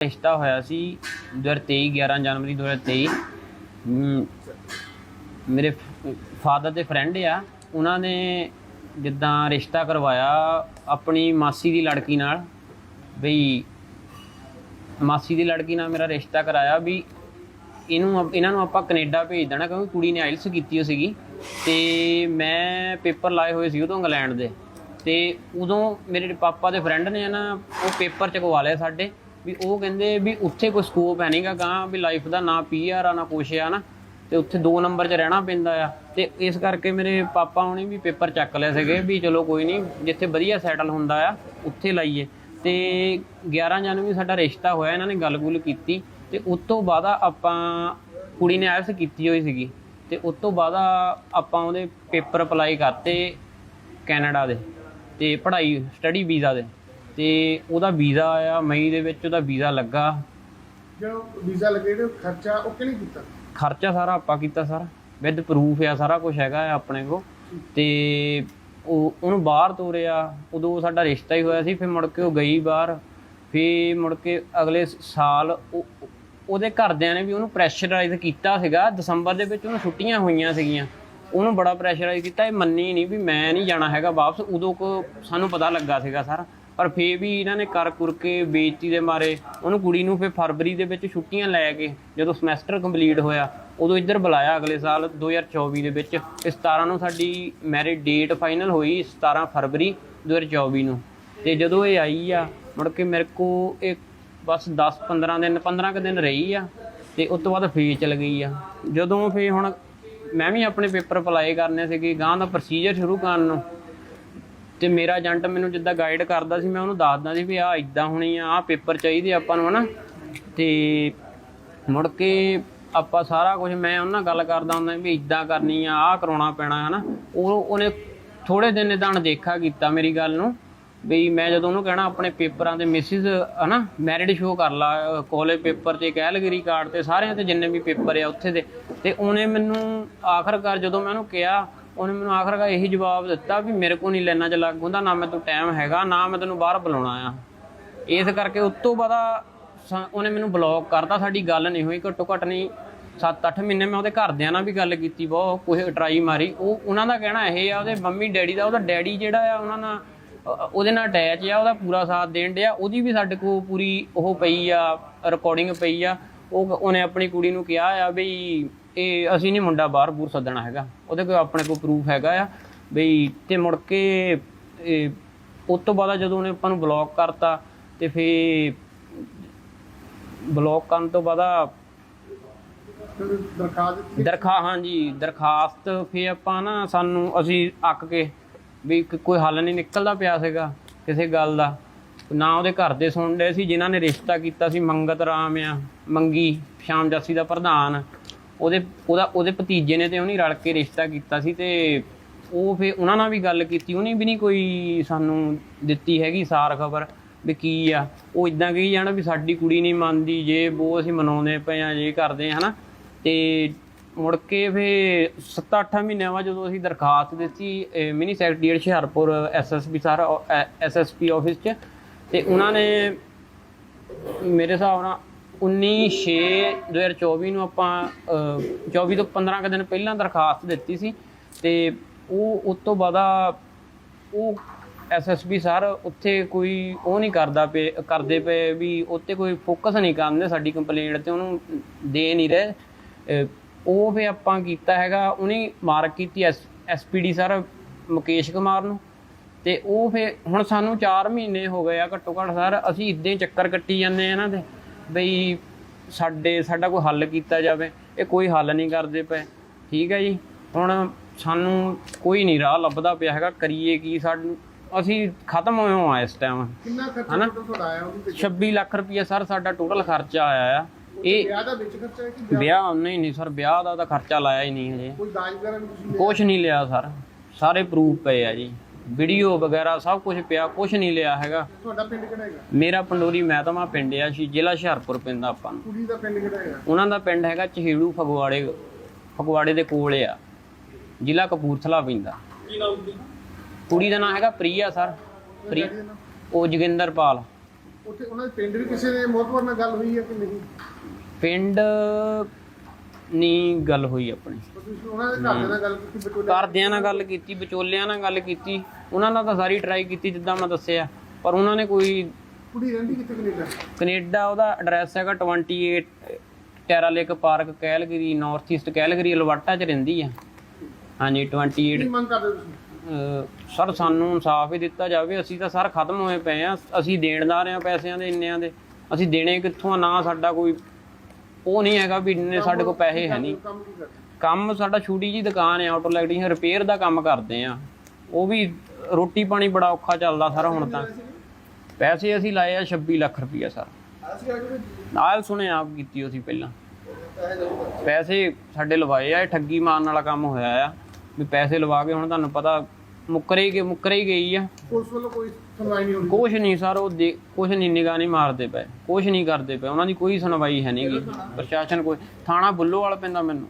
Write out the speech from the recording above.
ਰਿਸ਼ਤਾ ਹੋਇਆ ਸੀ 2023 11 ਜਨਵਰੀ 2023 ਹਮ, ਮੇਰੇ ਫਾਦਰ ਦੇ ਫਰੈਂਡ ਆ ਉਹਨਾਂ ਨੇ ਜਿੱਦਾਂ ਰਿਸ਼ਤਾ ਕਰਵਾਇਆ ਆਪਣੀ ਮਾਸੀ ਦੀ ਲੜਕੀ ਨਾਲ ਬਈ ਮਾਸੀ ਦੀ ਲੜਕੀ ਨਾਲ ਮੇਰਾ ਰਿਸ਼ਤਾ ਕਰਾਇਆ ਵੀ ਇਹਨੂੰ ਇਹਨਾਂ ਨੂੰ ਆਪਾਂ ਕੈਨੇਡਾ ਭੇਜ ਦੇਣਾ ਕਿਉਂਕਿ ਕੁੜੀ ਨੇ ਆਇਲਸ ਕੀਤੀ ਹੋ ਸੀਗੀ। ਤੇ ਮੈਂ ਪੇਪਰ ਲਾਏ ਹੋਏ ਸੀ ਉਦੋਂ ਇੰਗਲੈਂਡ ਦੇ। ਤੇ ਉਦੋਂ ਮੇਰੇ ਪਾਪਾ ਦੇ ਫਰੈਂਡ ਨੇ ਨਾ ਉਹ ਪੇਪਰ ਚਕਵਾ ਲਿਆ ਸਾਡੇ। ਵੀ ਉਹ ਕਹਿੰਦੇ ਵੀ ਉੱਥੇ ਕੋਈ ਸਕੋਪ ਹੈ ਨਹੀਂਗਾ ਗਾਂ ਵੀ ਲਾਈਫ ਦਾ, ਨਾ ਪੀਆਰ ਆ, ਨਾ ਕੁਛ ਆ ਨਾ। ਤੇ ਉੱਥੇ 2 ਨੰਬਰ 'ਚ ਰਹਿਣਾ ਪੈਂਦਾ ਆ। ਤੇ ਇਸ ਕਰਕੇ ਮੇਰੇ ਪਾਪਾ ਹੁਣੀ ਵੀ ਪੇਪਰ ਚੱਕ ਲਏ ਸੀਗੇ ਵੀ ਚਲੋ ਕੋਈ ਨਹੀਂ ਜਿੱਥੇ ਵਧੀਆ ਸੈਟਲ ਹੁੰਦਾ ਆ, ਉੱਥੇ ਲਾਈਏ। ਤੇ 11 ਜਨਵਰੀ ਸਾਡਾ ਰਿਸ਼ਤਾ ਹੋਇਆ, ਇਹਨਾਂ ਨੇ ਗੱਲ-ਗੁੱਲ ਕੀਤੀ। ਤੇ ਉਸ ਤੋਂ ਬਾਅਦ ਆਪਾਂ ਕੁੜੀ ਨੇ ਆਇਲਸ ਕੀਤੀ ਹੋਈ ਸੀਗੀ। ਤੇ ਉਸ ਤੋਂ ਬਾਅਦ ਆਪਾਂ ਉਹਦੇ ਪੇਪਰ ਅਪਲਾਈ ਕਰਤੇ ਕੈਨੇਡਾ ਦੇ, ਤੇ ਪੜ੍ਹਾਈ ਸਟੱਡੀ ਵੀਜ਼ਾ ਦੇ। ਤੇ ਉਹਦਾ ਵੀਜ਼ਾ ਆਇਆ ਮਈ ਦੇ ਵਿੱਚ ਉਹਦਾ ਵੀਜ਼ਾ ਲੱਗਾ। ਜੋ ਵੀਜ਼ਾ ਲੱਗੇ ਤੇ ਖਰਚਾ ਉਹ ਕਿਹਨੇ ਕੀਤਾ? ਖਰਚਾ ਸਾਰਾ ਆਪਾਂ ਕੀਤਾ ਸਾਰਾ। ਵਿਦ ਪ੍ਰੂਫ ਆ ਸਾਰਾ ਕੁਝ ਹੈਗਾ ਆ ਆਪਣੇ ਕੋ ਤੇ ਉਹ ਉਹਨੂੰ ਬਾਹਰ ਤੋਰਿਆ। ਉਦੋਂ ਸਾਡਾ ਰਿਸ਼ਤਾ ਹੀ ਹੋਇਆ ਸੀ ਫਿਰ ਮੁੜ ਕੇ ਉਹ ਗਈ ਬਾਹਰ। ਫਿਰ ਮੁੜ ਕੇ ਅਗਲੇ ਸਾਲ ਉਹ- ਉਹਦੇ ਘਰਦਿਆਂ ਨੇ ਵੀ ਉਹਨੂੰ ਪ੍ਰੈਸ਼ਰਾਈਜ਼ ਕੀਤਾ ਸੀਗਾ। ਦਸੰਬਰ ਦੇ ਵਿੱਚ ਉਹਨੂੰ ਛੁੱਟੀਆਂ ਹੋਈਆਂ ਸੀਗੀਆਂ। ਉਹਨੂੰ ਬੜਾ ਪ੍ਰੈਸ਼ਰਾਈਜ਼ ਕੀਤਾ। ਇਹ ਮੰਨੀ ਨਹੀਂ ਵੀ ਮੈਂ ਨਹੀਂ ਜਾਣਾ ਹੈਗਾ ਵਾਪਸ। ਉਦੋਂ ਕੋ ਸਾਨੂੰ ਪਤਾ ਲੱਗਾ ਸੀਗਾ ਸਾਰਾ। ਪਰ ਫੇਰ ਵੀ ਇਹਨਾਂ ਨੇ ਕਰ ਕੁਰ ਕੇ ਬੇਇੱਜ਼ਤੀ ਦੇ ਮਾਰੇ। ਉਹਨੂੰ ਕੁੜੀ ਨੂੰ ਫੇਰ ਫਰਵਰੀ ਦੇ ਵਿੱਚ ਛੁੱਟੀਆਂ ਲੈ ਕੇ ਜਦੋਂ ਸਮੈਸਟਰ ਕੰਪਲੀਟ ਹੋਇਆ, ਉਦੋਂ ਇੱਧਰ ਬੁਲਾਇਆ ਅਗਲੇ ਸਾਲ 2024 ਦੇ ਵਿੱਚ। ਤੇ 17 ਨੂੰ ਸਾਡੀ ਮੈਰਿਜ ਡੇਟ ਫਾਈਨਲ ਹੋਈ 17 ਫਰਵਰੀ 2024 ਨੂੰ। ਤੇ ਜਦੋਂ ਇਹ ਆਈ ਆ, ਮੁੜ ਕੇ ਮੇਰੇ ਕੋ ਇਹ ਬਸ 10 15 ਦਿਨ 15 ਕੁ ਦਿਨ ਰਹੀ ਆ ਤੇ ਉਸ ਤੋਂ ਬਾਅਦ ਫੇਰ ਚਲ ਗਈ ਆ। ਜਦੋਂ ਫੇਰ ਹੁਣ ਮੈਂ ਵੀ ਆਪਣੇ ਪੇਪਰ ਅਪਲਾਈ ਕਰਨੇ ਸੀਗੇ ਗਾਂ ਦਾ ਪ੍ਰੋਸੀਜਰ ਸ਼ੁਰੂ ਕਰਨ ਨੂੰ। ਤੇ ਮੇਰਾ ਏਜੰਟ ਮੈਨੂੰ ਜਿੱਦਾਂ ਗਾਈਡ ਕਰਦਾ ਸੀ, ਮੈਂ ਉਹਨੂੰ ਦੱਸਦਾ ਸੀ ਵੀ ਆਹ ਇਦਾਂ ਹੋਣੀ ਆ, ਆਹ ਪੇਪਰ ਚਾਹੀਦੇ ਆਪਾਂ ਨੂੰ, ਹਨਾ? ਤੇ ਮੁੜ ਕੇ ਆਪਾਂ ਸਾਰਾ ਕੁਝ ਮੈਂ ਉਹਨਾਂ ਨਾਲ ਗੱਲ ਕਰਦਾ ਹੁੰਦਾ ਵੀ ਇਦਾਂ ਕਰਨੀ ਆ, ਆਹ ਕਰਾਉਣਾ ਪੈਣਾ, ਹਨਾ? ਉਹ, ਉਹਨੇ ਥੋੜੇ ਦਿਨ ਇਦਾਂ ਦੇਖਾ ਕੀਤਾ ਮੇਰੀ ਗੱਲ ਨੂੰ, ਵੀ ਮੈਂ ਜਦੋਂ ਉਹਨੂੰ ਕਹਿਣਾ ਆਪਣੇ ਪੇਪਰਾਂ ਤੇ ਮਿਸਿਸ ਹਨਾ? ਮੈਰਿਡ ਸ਼ੋ ਕਰ ਲਾ ਕਾਲਜ ਪੇਪਰ ਤੇ, ਕੈਲਗਰੀ ਕਾਰਡ ਤੇ, ਸਾਰਿਆਂ ਤੇ ਜਿੰਨੇ ਵੀ ਪੇਪਰ ਆ, ਉੱਥੇ ਦੇ। ਤੇ ਉਹਨੇ ਮੈਨੂੰ ਆਖਰਕਾਰ ਜਦੋਂ ਮੈਂ ਉਹਨੂੰ ਕਿਹਾ ਉਹਨੇ ਮੈਨੂੰ ਆਖਰਕਾਰ ਇਹੀ ਜਵਾਬ ਦਿੱਤਾ ਵੀ ਮੇਰੇ ਕੋ ਨਹੀਂ ਲੈਣਾ ਚ ਲੱਗ ਹੁੰਦਾ, ਨਾ ਮੈਂ ਤੂੰ ਟਾਈਮ ਹੈਗਾ, ਨਾ ਮੈਂ ਤੈਨੂੰ ਬਾਹਰ ਬੁਲਾਉਣਾ ਆ। ਇਸ ਕਰਕੇ ਉਸ ਤੋਂ ਬਾਅਦ ਸਾ- ਉਹਨੇ ਮੈਨੂੰ ਬਲੌਕ ਕਰਤਾ, ਸਾਡੀ ਗੱਲ ਨਹੀਂ ਹੋਈ, ਘੱਟੋ ਘੱਟ ਨਹੀਂ 7-8 ਮਹੀਨੇ ਮੈਂ ਉਹਦੇ ਘਰਦਿਆਂ ਨਾਲ ਵੀ ਗੱਲ ਕੀਤੀ ਬਹੁਤ ਕੁਝ ਟਰਾਈ ਮਾਰੀ। ਉਹ ਉਹਨਾਂ ਦਾ ਕਹਿਣਾ ਇਹ ਆ, ਉਹਦੇ ਮੰਮੀ ਡੈਡੀ ਦਾ, ਉਹਦਾ ਡੈਡੀ ਜਿਹੜਾ ਆ, ਉਹਨਾਂ ਨਾਲ ਉਹਦੇ ਨਾਲ ਅਟੈਚ ਆ, ਉਹਦਾ ਪੂਰਾ ਸਾਥ ਦੇਣ ਡਿਆ। ਉਹਦੀ ਵੀ ਸਾਡੇ ਕੋਲ ਪੂਰੀ ਉਹ ਪਈ ਆ ਰਿਕਾਰਡਿੰਗ ਪਈ ਆ। ਉਹ ਉਹਨੇ ਆਪਣੀ ਕੁੜੀ ਨੂੰ ਕਿਹਾ ਆ ਬਈ ਇਹ ਅਸੀਂ ਨਹੀਂ ਮੁੰਡਾ ਬਾਹਰ ਬੂਰ ਸੱਦਣਾ ਹੈਗਾ। ਉਹਦੇ ਕੋਲ ਆਪਣੇ ਕੋਲ ਪ੍ਰੂਫ ਹੈਗਾ ਆ ਬਈ ਤੇ ਮੁੜ ਕੇ ਇਹ ਉਸ ਤੋਂ ਬਾਅਦ ਜਦੋਂ ਉਹਨੇ ਆਪਾਂ ਨੂੰ ਬਲੌਕ ਕਰਤਾ ਤੇ ਫੇ ਬਲੌਕ ਕਰਨ ਤੋਂ ਬਾਅਦ ਦਰਖਾਸਤ ਦਰਖਾ ਹਾਂਜੀ, ਦਰਖਾਸਤ ਫੇ ਆਪਾਂ ਨਾ ਸਾਨੂੰ ਅਸੀਂ ਅੱਕ ਕੇ ਵੀ ਕ- ਕੋਈ ਹੱਲ ਨਹੀਂ ਨਿਕਲਦਾ ਪਿਆ ਸੀਗਾ ਕਿਸੇ ਗੱਲ ਦਾ। ਨਾ ਉਹਦੇ ਘਰ ਦੇ ਸੁਣ ਸੁਣਦੇ ਸੀ, ਜਿਨ੍ਹਾਂ ਨੇ ਰਿਸ਼ਤਾ ਕੀਤਾ ਸੀ, ਮੰਗਤ ਰਾਮ ਆ, ਮੰਗੀ, ਸ਼ਾਮ ਜਾਸੀ ਦਾ ਪ੍ਰਧਾਨ। ਉਹਦੇ, ਉਹਦਾ, ਉਹਦੇ ਭਤੀਜੇ ਨੇ ਤੇ ਉਹਨੇ ਰਲ ਕੇ ਰਿਸ਼ਤਾ ਕੀਤਾ ਸੀ ਤੇ ਉਹ ਫੇ ਉਹਨਾਂ ਨਾਲ ਵੀ ਗੱਲ ਕੀਤੀ, ਉਹਨੇ ਵੀ ਨਹੀਂ ਕੋਈ ਸਾਨੂੰ ਦਿੱਤੀ ਹੈਗੀ ਸਾਰ ਖਬਰ ਵੀ ਕੀ ਆ। ਉਹ ਇਦਾਂ ਕਹੀ ਜਾਣਾ ਵੀ ਸਾਡੀ ਕੁੜੀ ਨਹੀਂ ਮੰਨਦੀ, ਜੇ ਉਹ ਅਸੀਂ ਮਨਾਉਂਦੇ ਪਏ ਆ ਜੇ ਕਰਦੇ ਆ ਹਨਾ। ਤੇ ਮੁੜ ਕੇ ਫੇ 7-8 ਮਹੀਨਿਆਂ ਬਾਅਦ ਜਦੋਂ ਅਸੀਂ ਦਰਖਾਸਤ ਦਿੱਤੀ mini secretariat Hoshiarpur SSP sir SSP office 'ਚ, ਤੇ ਉਹਨਾਂ ਨੇ ਮੇਰੇ ਹਿਸਾਬ ਨਾਲ 19/6/2024 ਨੂੰ ਆਪਾਂ ਅਹ, 24 ਤੋਂ 15 ਕੁ ਦਿਨ ਪਹਿਲਾਂ ਦਰਖਾਸਤ ਦਿੱਤੀ ਸੀ ਤੇ ਉਹ ਉਸ ਤੋਂ ਬਾਅਦ ਆ ਉਹ ਐਸਐਸਪੀ ਸਰ ਉੱਥੇ ਕੋਈ ਉਹ ਨਹੀਂ ਕਰਦਾ ਪਏ ਕਰਦੇ ਪਏ ਵੀ ਉੱਤੇ ਕੋਈ ਫੋਕਸ ਨਹੀਂ ਕਰਦੇ ਸਾਡੀ ਕੰਪਲੇਂਟ ਤੇ ਉਹਨੂੰ ਦੇ ਨਹੀਂ ਰਹੇ। ਉਹ ਫੇ ਆਪਾਂ ਕੀਤਾ ਹੈਗਾ ਉਹਨੇ ਮਾਰਕ ਕੀਤੀ ਐਸਪੀਡੀ ਸਰ ਮੁਕੇਸ਼ ਕੁਮਾਰ ਨੂੰ ਤੇ ਉਹ ਫੇ ਹੁਣ ਸਾਨੂੰ 4 ਮਹੀਨੇ ਹੋ ਗਏ ਆ ਘੱਟੋ ਘੱਟ ਸਰ ਅਸੀਂ ਇਦਾਂ ਹੀ ਚੱਕਰ ਕੱਟੀ ਜਾਂਦੇ ਆ ਇਹਨਾਂ ਦੇ। ਬਈ ਸਾਡੇ ਸਾਡਾ ਕੋਈ ਹੱਲ ਕੀਤਾ ਜਾਵੇ ਇਹ ਕੋਈ ਹੱਲ ਨਹੀਂ ਕਰਦੇ ਪਏ। ਠੀਕ ਹੈ ਜੀ? ਹੁਣ ਸਾਨੂੰ ਕੋਈ ਨਹੀਂ ਰਾਹ ਲੱਭਦਾ ਪਿਆ ਹੈਗਾ ਕਰੀਏ ਕੀ ਸਾਨੂੰ ਅਸੀਂ ਖਤਮ ਹੋਏ ਹਾਂ ਇਸ ਟਾਈਮ ਕਿੰਨਾ ਖਰਚਾ? ਟੋਟਲ ਤੁਹਾਡਾ ਆਇਆ ਉਹਦੇ ਤੇ 26 ਲੱਖ ਰੁਪਏ ਸਰ ਸਾਡਾ ਟੋਟਲ ਖਰਚਾ ਆਇਆ ਆ। ਇਹ ਵਿਆਹ ਦਾ ਵਿੱਚ ਖਰਚਾ ਹੈ ਕਿ ਵਿਆਹ- ਨਹੀਂ ਨਹੀਂ ਸਰ ਵਿਆਹ ਦਾ ਤਾਂ ਖਰਚਾ ਲਾਇਆ ਹੀ ਨਹੀਂ ਹਜੇ। ਕੋਈ ਦਾਜ ਵਗੈਰਾ? ਕੁਝ ਨਹੀਂ ਲਿਆ ਸਰ। ਸਾਰੇ ਪ੍ਰੂਫ ਪਏ ਆ ਜੀ। ਵੀਡੀਓ ਵਗੈਰਾ ਸਭ ਕੁਝ ਪਿਆ ਕੁਝ ਨਹੀਂ ਲਿਆ ਹੈਗਾ। ਤੁਹਾਡਾ ਪਿੰਡ ਕਿਹੜਾ ਹੈਗਾ? ਮੇਰਾ ਪੰਡੋਰੀ ਮਹਿਤਮਾ ਪਿੰਡ ਆ ਸ਼ੀ ਜ਼ਿਲ੍ਹਾ ਹੁਸ਼ਿਆਰਪੁਰ ਪੈਂਦਾ ਆਪਾਂ ਨੂੰ। ਕੁੜੀ ਦਾ ਪਿੰਡ ਕਿਹੜਾ ਹੈਗਾ? ਉਹਨਾਂ ਦਾ ਪਿੰਡ ਹੈਗਾ ਚਹੇੜੂ ਫਗਵਾੜੇ ਫਗਵਾੜੇ ਦੇ ਕੋਲ ਆ। ਜ਼ਿਲ੍ਹਾ ਕਪੂਰਥਲਾ ਪੈਂਦਾ। ਕੀ ਨਾਮ ਦੀ ਕੁੜੀ ਦਾ ਨਾਮ ਹੈਗਾ ਪ੍ਰਿਆ ਸਰ। ਪ੍ਰਿ- ਉਹ ਜੋਗਿੰਦਰਪਾਲ ਉੱਥੇ ਉਹਨਾਂ ਦੇ ਪਿੰਡ ਵੀ ਕਿਸੇ ਦੇ ਮੋਹਤਵਰ ਨਾਲ ਗੱਲ ਹੋਈ ਹੈ ਕਿ ਨਹੀਂ? ਪਿੰਡ ਨਹੀਂ ਗੱਲ ਹੋਈ ਆਪਣੀ। ਤੁਸੀਂ ਉਹਨਾਂ ਦੇ ਘਰਦਿਆਂ ਨਾਲ ਗੱਲ ਕੀਤੀ ਬਟੋਲੇ ਘਰਦਿਆਂ ਨਾਲ ਗੱਲ ਕੀਤੀ ਵਿਚੋਲਿਆਂ ਨਾਲ ਗੱਲ ਕੀਤੀ। ਉਹਨਾਂ ਨਾਲ ਤਾਂ ਸਾਰੀ ਟਰਾਈ ਕੀਤੀ ਜਿੱਦਾਂ ਮੈਂ ਦੱਸਿਆ। ਪਰ ਉਹਨਾਂ ਨੇ ਕੋਈ ਕੁੜੀ ਰਹਿੰਦੀ ਕਿੱਥੇ ਕੈਨੇਡਾ? ਕੈਨੇਡਾ ਉਹਦਾ ਐਡਰੈਸ ਹੈਗਾ 28 Tara Lake Park Calgary North East Calgary Alberta ਚ ਰਹਿੰਦੀ ਆ। ਹਾਂਜੀ 28 ਕੀ ਮੰਗ ਕਰਦੇ ਹੋ ਤੁਸੀਂ? ਅਹ ਸਰ ਸਾਨੂੰ ਇਨਸਾਫ ਹੀ ਦਿੱਤਾ ਜਾਵੇ। ਅਸੀਂ ਤਾਂ ਸਰ ਖਤਮ ਹੋਏ ਪਏ ਆ। ਅਸੀਂ ਦੇਣਦਾਰ ਆ ਪੈਸਿਆਂ ਦੇ ਇੰਨਿਆਂ ਦੇ। ਅਸੀਂ ਦੇਣੇ ਕਿੱਥੋਂ ਆ? ਨਾ ਸਾਡਾ ਕੋਈ ਉਹ ਨਹੀਂ ਹੈਗਾ ਵੀ ਇੰਨੇ ਸਾਡੇ ਕੋਲ ਪੈਸੇ ਹੈ ਨਹੀਂ। ਕੰਮ ਕੀ ਕਰਦੇ? ਕੰਮ ਸਾਡਾ ਛੋਟੀ ਜੀ ਦੁਕਾਨ ਹੈ ਆਟੋ ਇਲੈਕਟ੍ਰੀਸ਼ੀਅਨ ਰਿਪੇਅਰ ਦਾ ਕੰਮ ਕਰਦੇ ਆ ਉਹ ਵੀ ਰੋਟੀ ਪਾਣੀ ਬੜਾ ਔਖਾ ਚੱਲਦਾ ਸਰ ਹੁਣ ਤਾਂ। ਪੈਸੇ ਅਸੀਂ ਲਾਏ ਆ 26 ਲੱਖ ਰੁਪਈਆ ਸਰ। ਨਾਲ ਸੁਣੇ ਆਪ ਕੀਤੀ ਅਸੀਂ ਪਹਿਲਾਂ। ਪੈਸੇ ਸਾਡੇ ਲਵਾਏ ਆ ਇਹ ਠੱਗੀ ਮਾਰਨ ਵਾਲਾ ਕੰਮ ਹੋਇਆ ਆ। ਵੀ ਪੈਸੇ ਲਵਾ ਕੇ ਹੁਣ ਤੁਹਾਨੂੰ ਪਤਾ ਮੁੱਕਰੇ ਹੀ ਮੁੱਕਰੇ ਗਈ ਆ। ਪੁਲਿਸ ਵੱਲੋਂ ਕੋਈ ਸੁਣਵਾਈ ਨਹੀਂ ਹੋ ਰਹੀ ਕੁਛ ਨਹੀਂ ਸਰ ਉਹ ਦੇ ਕੁਛ ਨਹੀਂ ਨਿਗਾਹ ਨਹੀਂ ਮਾਰਦੇ ਪਏ। ਕੁਛ ਨਹੀਂ ਕਰਦੇ ਪਏ। ਉਹਨਾਂ ਦੀ ਕੋਈ ਸੁਣਵਾਈ ਹੈ ਨਹੀਂਗੀ ਪ੍ਰਸ਼ਾਸਨ ਕੋਈ ਥਾਣਾ ਬੁੱਲੋਵਾਲ ਪੈਂਦਾ ਮੈਨੂੰ।